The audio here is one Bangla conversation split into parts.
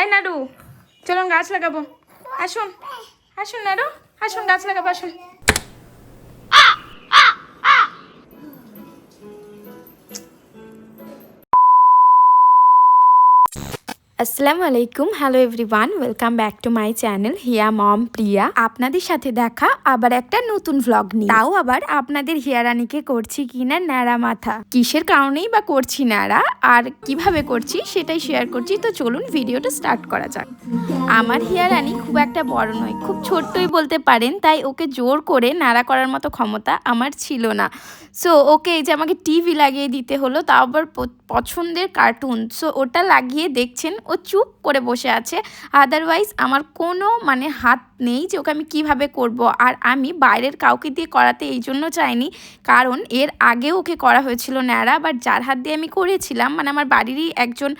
এই নাড়ু চলুন গাছ লাগাবো। আসুন আসুন নাড়ু আসুন গাছ লাগাবো আসুন। আসসালামু আলাইকুম। Hello everyone welcome back to my channel হিয়া মম প্রিয়া আপনাদের সাথে দেখা, আবার একটা নতুন ভ্লগ নিয়ে। তাও আবার আপনাদের হিয়ারানিকে করছি কিনা ন্যাড়া মাথা। কিসের কারণেই বা করছি ন্যাড়া, আর কীভাবে করছি সেটাই শেয়ার করছি। তো চলুন ভিডিওটা স্টার্ট করা যাক। আমার হিয়ারানি খুব একটা বড় নয়, খুব ছোট্টই বলতে পারেন, তাই ওকে জোর করে নাড়া করার মতো ক্ষমতা আমার ছিল না। সো ওকে এই যে আমাকে টিভি লাগিয়ে দিতে হলো, তাও আবার পছন্দের কার্টুন সো ওটা লাগিয়ে দেখছেন ও চুপ করে বসে আছে। আদারওয়াইজ আমার কোনো মানে হাত নেই যে ওকে আমি কীভাবে করব। আর আমি বাইরের কাউকে দিয়ে করাতে এই জন্য চাইনি। কারণ এর আগে ওকে করা হয়েছিল ন্যাড়া বাট যার হাত দিয়ে আমি করেছিলাম মানে আমার বাড়িরই একজন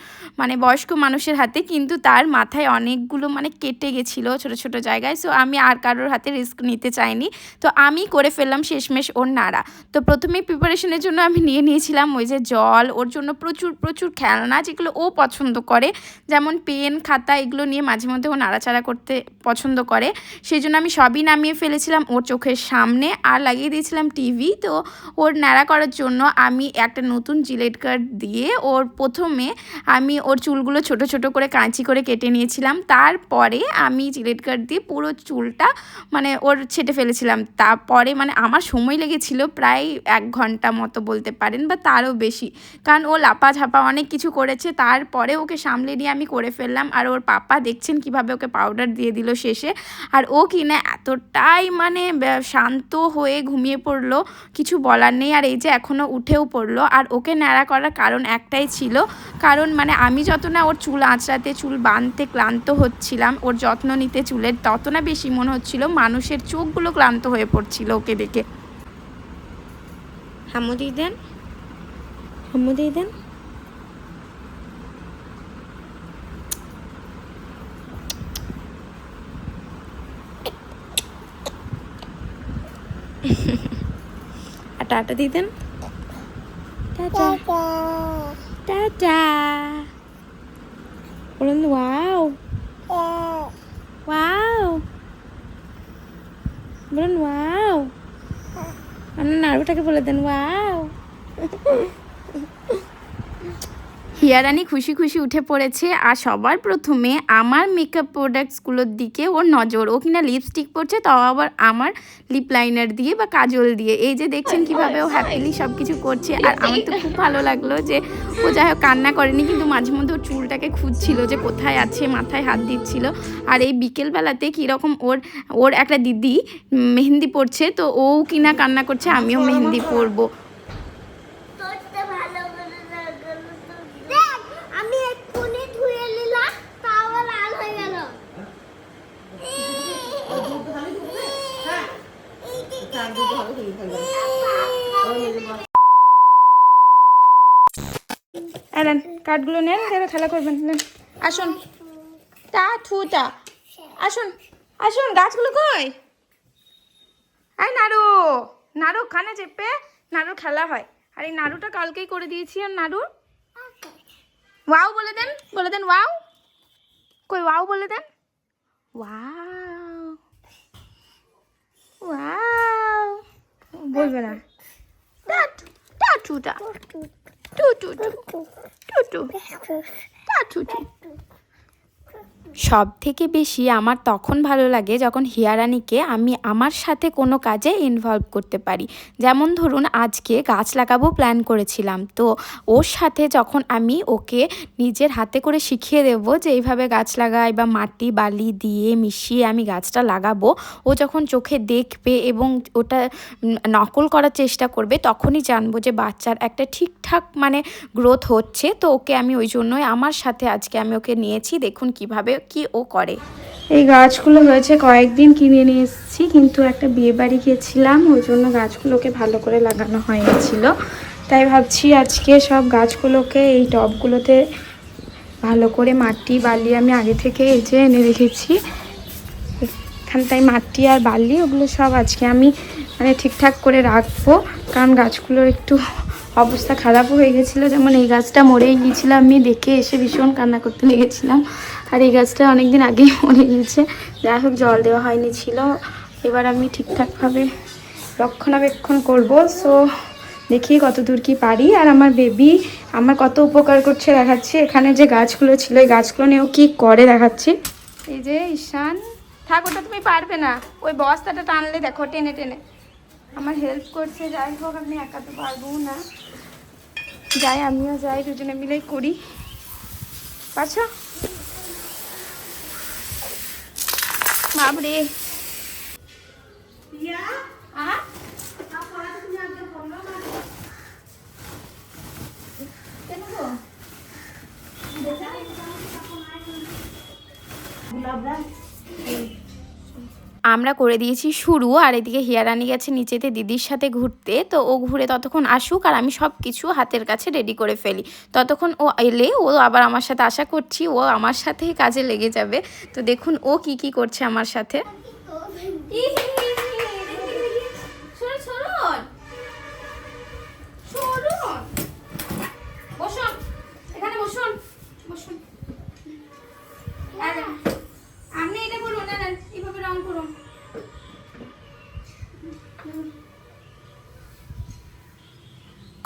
মানে বয়স্ক মানুষের হাতে, কিন্তু তার মাথায় অনেকগুলো মানে কেটে গেছিল ছোট ছোট জায়গায়। সো আমি আর কারোর হাতে রিস্ক নিতে চাইনি। তো আমি করে ফেললাম শেষমেশ ওর নাড়া তো প্রথমেই প্রিপারেশনের জন্য আমি নিয়ে নিয়েছিলাম ওই যে জল, ওর জন্য প্রচুর প্রচুর খেলনা যেগুলো ও পছন্দ করে। যেমন পেন, খাতা, এগুলো নিয়ে মাঝে মধ্যে ও নাড়াচাড়া করতে পছন্দ করে। সেই জন্য আমি সবই নামিয়ে ফেলেছিলাম ওর চোখের সামনে আর লাগিয়ে দিয়েছিলাম টিভি। তো ওর ন্যাড়া করার জন্য আমি একটা নতুন জিলেট কার্ড দিয়ে ওর প্রথমে আমি ওর চুলগুলো ছোট ছোট করে কাঁচি করে কেটে নিয়েছিলাম। তারপরে আমি জিলেট কার্ড দিয়ে পুরো চুলটা মানে ওর ছেটে ফেলেছিলাম। তারপরে মানে আমার সময় লেগেছিল প্রায় এক ঘণ্টা মতো বলতে পারেন বা তারও বেশি। কারণ ও লাপা ঝাপা অনেক কিছু করেছে। তারপরে ওকে সামলে নিয়ে আমি করে ফেললাম। আর ওর পাপা দেখছেন কীভাবে ওকে পাউডার দিয়ে দিল শেষে। আর ও কিনা এতটাই মানে শান্ত হয়ে ঘুমিয়ে পড়ল, কিছু বলার নেই, আর এই যে এখনও উঠেও পড়ল। আর ওকে ন্যাড়া করার কারণ একটাই ছিল, কারণ মানে আমি যত না ওর চুল আঁচড়াতে, চুল বাঁধতে ক্লান্ত হচ্ছিলাম, ওর যত্ন নিতে চুলের তত না বেশি মনে হচ্ছিল, মানুষের চোখগুলো ক্লান্ত হয়ে পড়ছিল ওকে দেখে। হামু দিয়ে দেন? হামু দিয়ে দেন? টাটা দিয়ে দেন। টাটা। টাটা। বলুন ওয়াও। ওয়াও। বলুন ওয়াও। আমার নাড়ুটাকে বলে দেন ওয়াও। হিয়ারানি খুশি খুশি উঠে পড়েছে আর সবার প্রথমে আমার মেকআপ প্রোডাক্টসগুলোর দিকে ওর নজর। ও কিনা লিপস্টিক পরছে, তাও আবার আমার লিপ লাইনার দিয়ে বা কাজল দিয়ে। এই যে দেখছেন কীভাবে ও হ্যাপিলি সব কিছু করছে। আর আমার তো খুব ভালো লাগল যে ও যাই হোক কান্না করেনি, কিন্তু মাঝে মধ্যে ওর চুলটাকে খুঁজছিল যে কোথায় আছে, মাথায় হাত দিচ্ছিল। আর এই বিকেলবেলাতে কীরকম ওর ওর একটা দিদি মেহেন্দি পড়ছে তো ও কিনা কান্না করছে, আমিও মেহেন্দি পরবো তোরটা ভালো করে লাগানো তো। দেখ, আমি এক্ষুনি ধুয়ে নিলাম তাও আবার লাল হয়ে গেল কাঠগুলো নেন দেখে খেলা করবেন, নেন। আসুন। টা ঠুটা আসুন আসুন, গাছগুলো কই? আই নাড়ু। নাড়ু খানে চেপে নাড়ু খেলা হয়। আর এই নাড়ুটা কালকেই করে দিয়েছি, আর নাড়ু? ওয়াও বলে দেন বলে দেন ওয়াও। কই, ওয়াও বলে দেন? ওয়াও। ওয়াও। বলবে না। টা টু টা টু টা টু টু টু টু টু টা টু টু সব থেকে বেশি আমার তখন ভালো লাগে যখন হিয়ারানিকে আমি আমার সাথে কোনো কাজে ইনভলভ করতে পারি। যেমন ধরুন, আজকে গাছ লাগাবো প্ল্যান করেছিলাম। তো ওর সাথে যখন আমি ওকে নিজের হাতে করে শিখিয়ে দেবো যে এইভাবে গাছ লাগাই বা মাটি, বালি দিয়ে মিশিয়ে আমি গাছটা লাগাবো, ও যখন চোখে দেখবে এবং ওটা নকল করার চেষ্টা করবে, তখনই জানব যে বাচ্চার একটা ঠিকঠাক মানে গ্রোথ হচ্ছে। তো ওকে আমি ওই জন্যই আমার সাথে আজকে আমি ওকে নিয়েছি। দেখুন কীভাবে কি ও করে? এই গাছগুলো হয়েছে কয়েকদিন কিনে নিয়ে এসেছি, কিন্তু একটা বিয়ে বাড়ি গিয়েছিলাম ওই জন্য গাছগুলোকে ভালো করে লাগানো হয়েছিল। তাই ভাবছি আজকে সব গাছগুলোকে এই টবগুলোতে ভালো করে মাটি, বালি আমি আগে থেকে যে এনে রেখেছি। এখানটায় মাটি আর বালি, ওগুলো সব আজকে আমি মানে ঠিকঠাক করে রাখব, কারণ গাছগুলোর একটু অবস্থা খারাপ হয়ে গেছিল। যেমন এই গাছটা মরেই গিয়েছিল আমি দেখে এসে ভীষণ কান্না করতে লেগেছিলাম। আর এই গাছটা অনেক দিন আগেই মরে গিয়েছে। যাই হোক, জল দেওয়া হয়নি ছিল। এবার আমি ঠিকঠাকভাবে রক্ষণাবেক্ষণ করব। সো দেখি কত দূর কি পারি। আর আমার বেবি আমার কত উপকার করছে দেখাচ্ছি। এখানে যে গাছগুলো ছিল, এই গাছগুলো নিয়েও কি করে দেখাচ্ছি। এই যে ঈশান। থাক, ওটা তুমি পারবে না। ওই বস্তাটা টানলে দেখো, টেনে টেনে। আমার হেল্প করছে। যাই হোক, আমি একা তো পারব না। যাই আমিও যাই দুজনে মিলেই করি। পারছ? বাবরে আ? আমরা করে দিয়েছি শুরু, আর এদিকে হিয়ারানি গেছে নিচেতে দিদির সাথে ঘুরতে। তো ও ঘুরে ততক্ষণ আসুক, আর আমি সব কিছু হাতের কাছে রেডি করে ফেলি। ততক্ষণ ও এলে, ও আবার আমার সাথে আশা করছি, ও আমার সাথে কাজে লেগে যাবে। তো দেখুন ও কি কি করছে আমার সাথে।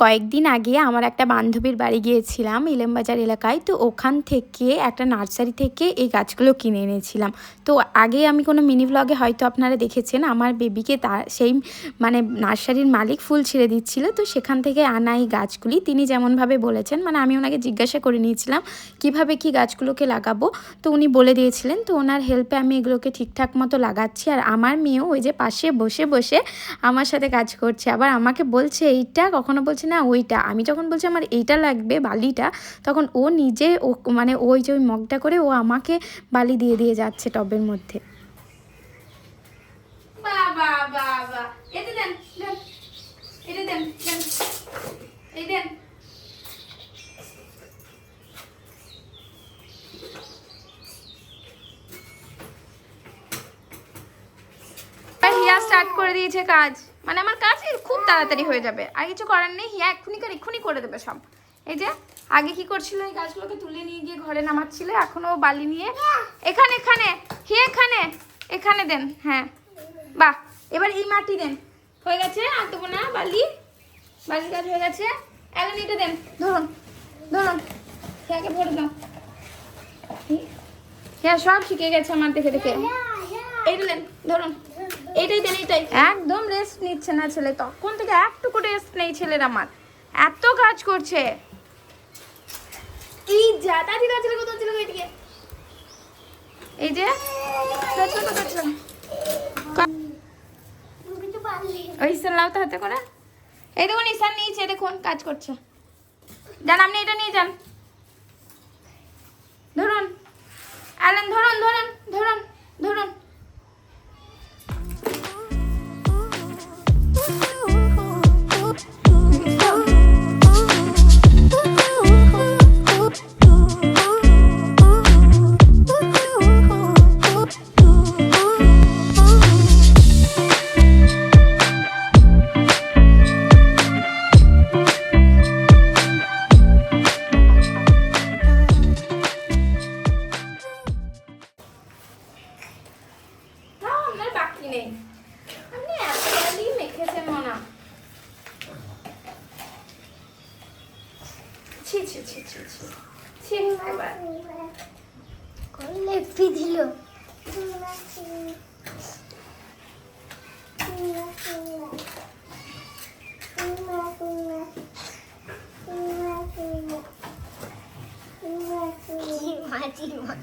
কয়েকদিন আগে আমার একটা বান্ধবীর বাড়ি গিয়েছিলাম ইলেমবাজার এলাকায়। তো ওখান থেকে একটা নার্সারি থেকে এই গাছগুলো কিনে এনেছিলাম। তো আগে আমি কোনো মিনি ব্লগে হয়তো আপনারা দেখেছেন, আমার বেবিকে তার সেই মানে নার্সারির মালিক ফুল ছিঁড়ে দিচ্ছিল। তো সেখান থেকে আনা এই গাছগুলি, তিনি যেমনভাবে বলেছেন মানে আমি ওনাকে জিজ্ঞাসা করে নিয়েছিলাম, কীভাবে কি গাছগুলোকে লাগাবো? তো উনি বলে দিয়েছিলেন, তো ওনার হেল্পে আমি এগুলোকে ঠিকঠাক মতো লাগাচ্ছি, আর আমার মেয়েও ওই যে পাশে বসে বসে আমার সাথে কাজ করছে। আবার আমাকে বলছে, এইটা কখনো বলছে না ওইটা। আমি যখন বলছি আমার এইটা লাগবে বালিটা তখন ও নিজে ও মানে ওই যে ওই মগটা করে ও আমাকে বালি দিয়ে দিয়ে যাচ্ছে টবের মধ্যে। বাবা বাবা। এটা দেন দেন। এটা দেন দেন। এই দেন। হিয়া স্টার্ট করে দিয়েছে কাজ। মানে আমার কাজ তাড়াতাড়ি হয়ে যাবে। আর কিছু করার নেই হিয়া এক্ষুনি কার এক্ষুনি করে দেবে সব। এই যে আগে কি করছিল এই গাছগুলোকে তুলে নিয়ে গিয়ে ঘরে নামাচ্ছিল এখনও ও বালি নিয়ে এখানে এখানে হিয়া এখানে এখানে দেন হ্যাঁ। বাহ এবার এই মাটি দেন। হয়ে গেছে আর দেবো না বালি। বালির কাজ হয়ে গেছে। এখন এটা দেন ধরুন ধরুন। হিয়াকে ভরে দাও। হ্যাঁ সব শিখে গেছে আমার দেখে দেখে। এইটা দেন ধরুন। এইটাই দেন এইটাই একদম রেস্ট নিচ্ছে না ছেলে তখন থেকে একটুকু রেস্ট নেই ছেলের আমার। এত কাজ করছে। এই যা দাদি ছেলে কোথাও ছিল এদিকে এই যে ওই ইসান লাও তো হাতে করে। এই দেখুন ইসান নিয়েছে দেখুন কাজ করছে। যান আপনি এটা নিয়ে যান। ধরুন। অ্যালেন ধরুন ধরুন ধরুন ধরুন। করলে একটি দিল মাটি মা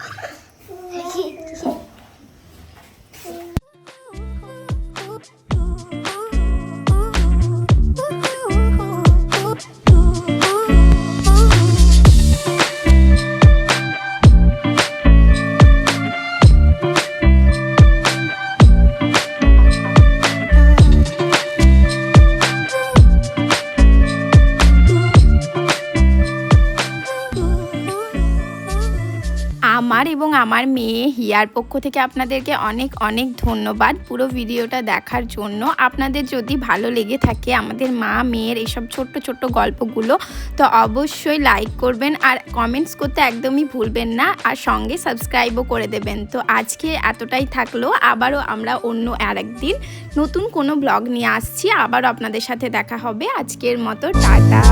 এবং আমার মেয়ে হিয়ার পক্ষ থেকে আপনাদেরকে অনেক অনেক ধন্যবাদ পুরো ভিডিওটা দেখার জন্য। আপনাদের যদি ভালো লেগে থাকে আমাদের মা, মেয়ের এসব ছোট্ট ছোট্ট গল্পগুলো, তো অবশ্যই লাইক করবেন আর কমেন্টস করতে একদমই ভুলবেন না আর সঙ্গে সাবস্ক্রাইবও করে দেবেন। তো আজকে এতটাই থাকল, আবারও আমরা অন্য আরেকদিন নতুন কোনো ব্লগ নিয়ে আসছি। আবারও আপনাদের সাথে দেখা হবে। আজকের মতো, টাটা।